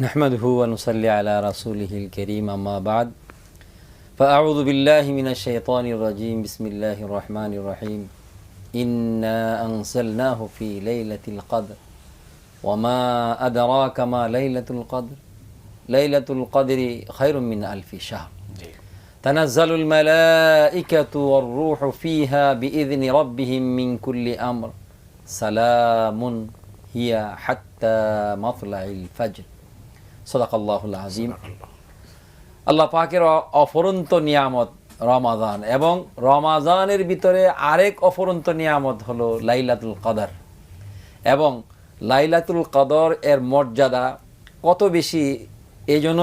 نحمده ونصلي على رسوله الكريم أما بعد. فأعوذ بالله من الشيطان الرجيم. بسم الله الرحمن الرحيم. إنا أنزلناه في ليلة القدر. وما أدراك ما ليلة القدر؟ ليلة القدر خير من ألف شهر. تنزل الملائكة والروح فيها بإذن ربهم من كل أمر. سلام هي حتى مطلع الفجر. সদাকাল্লাহুল আজিম। আল্লাহ পাকের অফরন্ত নিয়ামত রমাজান এবং রমাজানের ভিতরে আরেক অফরন্ত নিয়ামত হলো লাইলাতুল কদর। এবং লাইলাতুল কদর এর মর্যাদা কত বেশি, এজন্য জন্য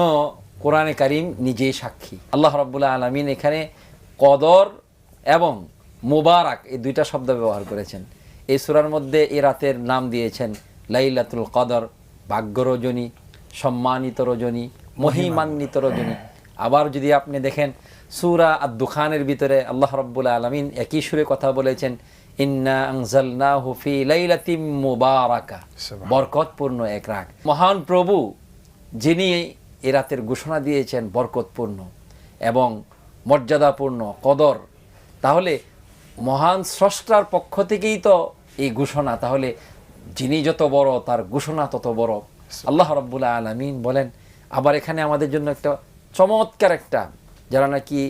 কোরআনে কারিম নিজেই সাক্ষী। আল্লাহ রব্বুল্লাহ আলমিন এখানে কদর এবং মোবারক এই দুইটা শব্দ ব্যবহার করেছেন। এই সুরার মধ্যে এ রাতের নাম দিয়েছেন লাইলাতুল কদর ভাগ্যরজনী সম্মানিত রজনী মহিমান্বিত রজনী। আবার যদি আপনি দেখেন সুরা আর দুখানের ভিতরে আল্লাহ রব্বুল আলমিন একই সুরে কথা বলেছেন ইন্না আনজালনাহু ফি লাইলাতিম মুবারাকা। বরকতপূর্ণ এক রাত মহান প্রভু যিনি এ রাতের ঘোষণা দিয়েছেন বরকতপূর্ণ এবং মর্যাদাপূর্ণ কদর তাহলে মহান স্রষ্টার পক্ষ থেকেই তো এই ঘোষণা। তাহলে যিনি যত বড় তার ঘোষণা তত বড়। আল্লাহ রব্বুল্লাহ আলমিন বলেন, আবার এখানে আমাদের জন্য একটা চমৎকার একটা, যারা নাকি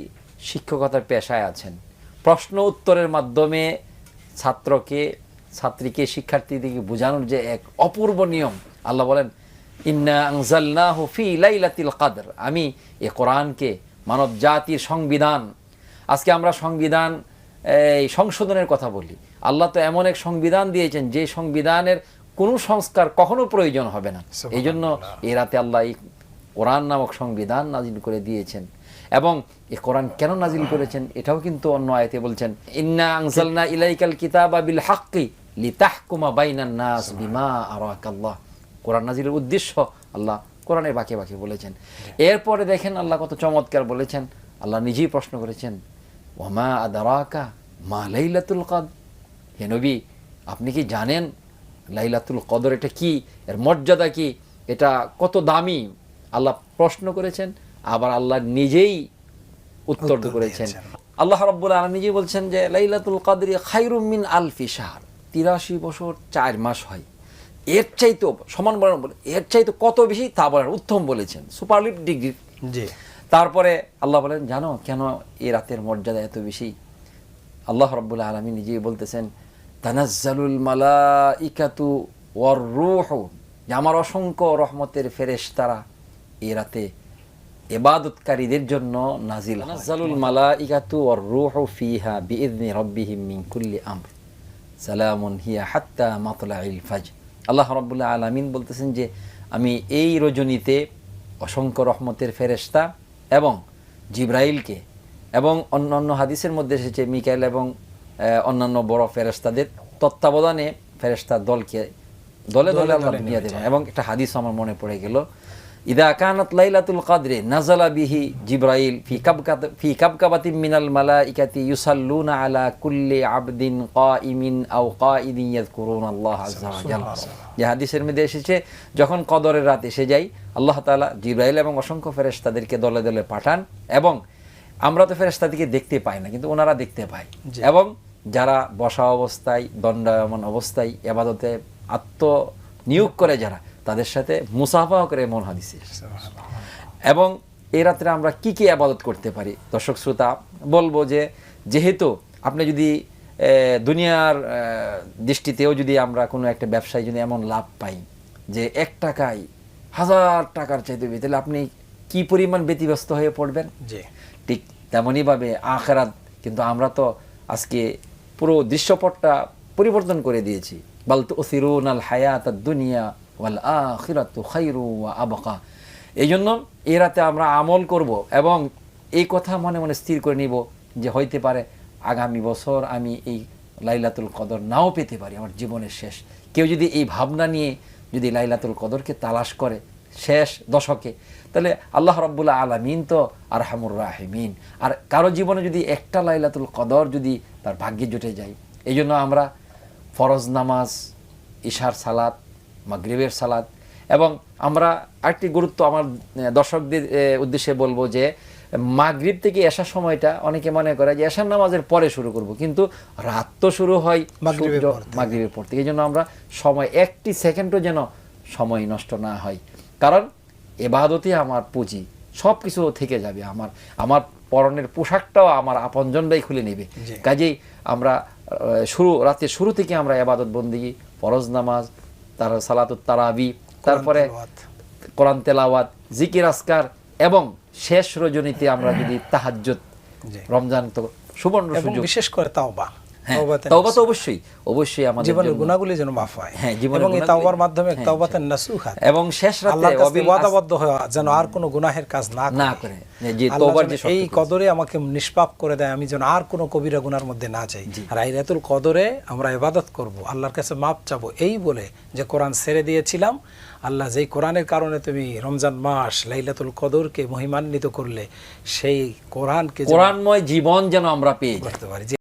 শিক্ষকতার পেশায় আছেন, প্রশ্ন উত্তরের মাধ্যমে ছাত্রকে, ছাত্রীকে, শিক্ষার্থীদেরকে বোঝানোর যে এক অপূর্ব নিয়ম, আল্লাহ বলেন, ইন্না আনজালনাহু ফি লাইলাতিল কদর। আমি এ কোরআনকে মানব জাতির সংবিধান, আজকে আমরা সংবিধান, এই সংশোধনের কথা বলি। আল্লাহ তো এমন এক সংবিধান দিয়েছেন, যে সংবিধানের কোনো সংস্কার কখনো প্রয়োজন হবে না। এই জন্য এই রাতে আল্লাহ এই কোরআন নামক সংবিধান নাজিল করে দিয়েছেন। এবং এ কোরআন কেন নাজিল করেছেন এটাও কিন্তু অন্য আয়তে বলছেন ইন্না আংসালনা ইলাইকাল কিতাবা বিল হাক্কি লিতাহকুমা বাইনান নাস বিমা আরাকাল্লাহ। কোরআন নাজিলের উদ্দেশ্য আল্লাহ কোরআনের বাকে বাকে বলেছেন। এরপরে দেখেন আল্লাহ কত চমৎকার বলেছেন। আল্লাহ নিজেই প্রশ্ন করেছেন ওমা আদারাকা মা লাইলাতুল কদ হে নবী আপনি কি জানেন লাইলাতুল কদর এটা কি? এর মর্যাদা কি? এটা কত দামি? আল্লাহ প্রশ্ন করেছেন আবার আল্লাহ নিজেই উত্তর করেছেন। আল্লাহ রাব্বুল আলামিন নিজেই বলছেন যে লাইলাতুল কদরি খায়রুম মিন আলফি শাহর। তিরাশি বছর চার মাস হয়। এর চাইতে সমান বর্ণনা বলে এর চাইতে কত বেশি? তা বলেন উত্তম বলেছেন। সুপারলিপ ডিগ্রি। জি। তারপরে আল্লাহ বলেন জানো কেন এ রাতের মর্যাদা এত বেশি? আল্লাহ রব্বুল আলমী নিজেই বলতেছেন তানাজ্জালুল মালাইকাতু ওয়ার রূহ। আমার অসংখ্য রহমতের ফেরেশতারা এই রাতে এবাদতকারীদের জন্য নাজিল নাজ্জালুল মালাইকাতু ওয়ার রূহ ফিহা বিইذনি রাব্বিহিম মিন কুল্লি আমর। সালামুন হিয়া হাত্তা মাতলাইল ফাজ আল্লাহ রাব্বুল আলামিন বলতেছেন যে আমি এই রজনীতে অসংখ্য রহমতের ফেরেশতা এবং জিব্রাইলকে এবং অন্য অন্য হাদিসের মধ্যে এসেছে মিকাইল এবং অন্যান্য বড় ফেরেশতাদের তত্ত্বাবধানে ফেরেশতার দলকে দলে দলে আল্লাহ দুনিয়া দেবেন এবং একটা হাদিস আমার মনে পড়ে গেল ইদা কানাত লাইলাতুল কদরে নাজালা বিহি জিব্রাইল ফি কাবকাত ফি কাবকাবাতিন মিনাল মালাইকাতি ইউসাল্লুনা আলা কুল্লি আবদিন কাইমিন আও কাইদিন ইয়াযকুরুন আল্লাহ আযজা ওয়া জাল যে হাদিসের মধ্যে এসেছে যখন কদরের রাত এসে যায় আল্লাহ তাআলা জিব্রাইল এবং অসংখ্য ফেরেশতাদেরকে দলে দলে পাঠান এবং আমরা তো ফেরেশতাদেরকে দেখতে পাই না কিন্তু ওনারা দেখতে পায়। এবং যারা বসা অবস্থায় দণ্ডায়মান অবস্থায় এবাদতে আত্ম নিয়োগ করে যারা তাদের সাথে মুসাফা করে মন হাদিসে এবং এই রাত্রে আমরা কি কি আবাদত করতে পারি? দর্শক শ্রোতা বলব যে যেহেতু আপনি যদি দুনিয়ার দৃষ্টিতেও যদি আমরা কোনো একটা ব্যবসায় যদি এমন লাভ পাই যে এক টাকায় হাজার টাকার চাইতে তাহলে আপনি কি পরিমাণ ব্যতিব্যস্ত হয়ে পড়বেন? জি। ঠিক তেমনইভাবে আখেরাত কিন্তু আমরা তো আজকে পুরো দৃশ্যপটটা পরিবর্তন করে দিয়েছি। বাল তো ওসিরুন আল হায়াত দুনিয়া ওয়াল আখিরাত খাইরু ওয়া আবকা। এই জন্য এ রাতে আমরা আমল করব এবং এই কথা মনে মনে স্থির করে নিব যে হইতে পারে আগামী বছর আমি এই লাইলাতুল কদর নাও পেতে পারি, আমার জীবনের শেষ। কেউ যদি এই ভাবনা নিয়ে যদি লাইলাতুল কদরকে তালাশ করে শেষ দশকে। তাহলে আল্লাহ রব্বুল্লাহ আলমিন তো আর হামুর রাহিমিন। আর কারও জীবনে যদি একটা লাইলাতুল কদর যদি তার ভাগ্যে জুটে যায় এই জন্য আমরা ফরজ নামাজ ইশার সালাত মাগরিবের সালাত এবং আমরা আরেকটি গুরুত্ব আমার দর্শকদের উদ্দেশ্যে বলব যে মাগরিব থেকে এসার সময়টা অনেকে মনে করে যে এসার নামাজের পরে শুরু করব কিন্তু রাত তো শুরু হয় মাগরিবের। পর থেকে। এই জন্য আমরা সময় একটি সেকেন্ডও যেন সময় নষ্ট না হয়। কারণ এবাদতে আমার পুঁজি সব কিছু থেকে যাবে আমার আমার পরনের পোশাকটাও আমার আপনজনরাই খুলে নেবে। কাজেই আমরা শুরু রাতের শুরু থেকে আমরা এবাদত বন্দিগি ফরজ নামাজ তার সালাতুত তারাবি তারপরে। কোরআন তেলাওয়াত জিকির আসকার এবং শেষ রজনীতে আমরা যদি তাহাজ্জুদ জি। রমজান তো সুবর্ণ সুযোগ। বিশেষ করে তাওবা। হ্যাঁ তাওবাতে তওবা তো অবশ্যই অবশ্যই আমাদের জীবনের। গুণাগুলি যেন মাফ হয়। হ্যাঁ, জীবনের এবং এই তাওবার মাধ্যমে হ্যাঁ, তাওবাতেন নাসুহা এবং শেষ রাতে ওয়াদাবদ্ধ হওয়া যেন আর কোনো গুনাহের কাজ না না করে। যে তওবার যে এই কদরে আমাকে নিষ্পাপ করে দেয় আমি যেন আর কোনো কবিরা গুনার মধ্যে না যাই। আর কদরে আমরা ইবাদত করব। আল্লাহর কাছে মাপ চাবো। এই বলে যে কোরআন ছেড়ে দিয়েছিলাম আল্লাহ যেই কোরআনের কারণে তুমি রমজান মাস লাইলাতুল কদরকে মহিমান্বিত করলে সেই কোরআনকে কোরআনময় জীবন যেন আমরা পেয়ে করতে পারি।